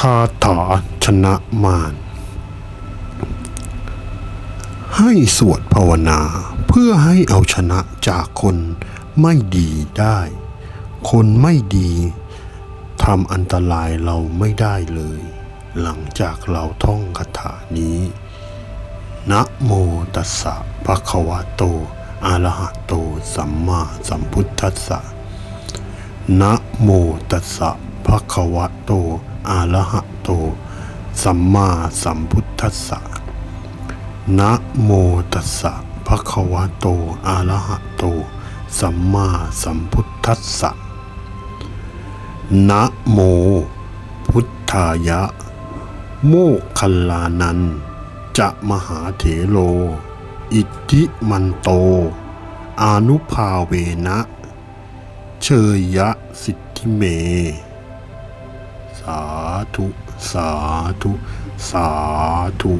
คาถาชนะมารให้สวดภาวนาเพื่อให้เอาชนะจากคนไม่ดีได้ คนไม่ดีทำอันตรายเราไม่ได้เลย หลังจากเราท่องคาถานี้นะโมตัสสะภะคะวะโตอะระหะโต สัมมาสัมพุทธัสสะนะโมตัสสะ ภะควะโตอะระหะโต สัมมาสัมพุทธัสสะนะโมตัสสะภะควะโตอะระหะโต สัมมาสัมพุทธัสสะนะโม พุทธายะ โมคัลลานัน จะมหาเถโล อิทธิมันโต อานุภาเวนะ เชยยะสิทธิเม ธุ สาธุ สาธุ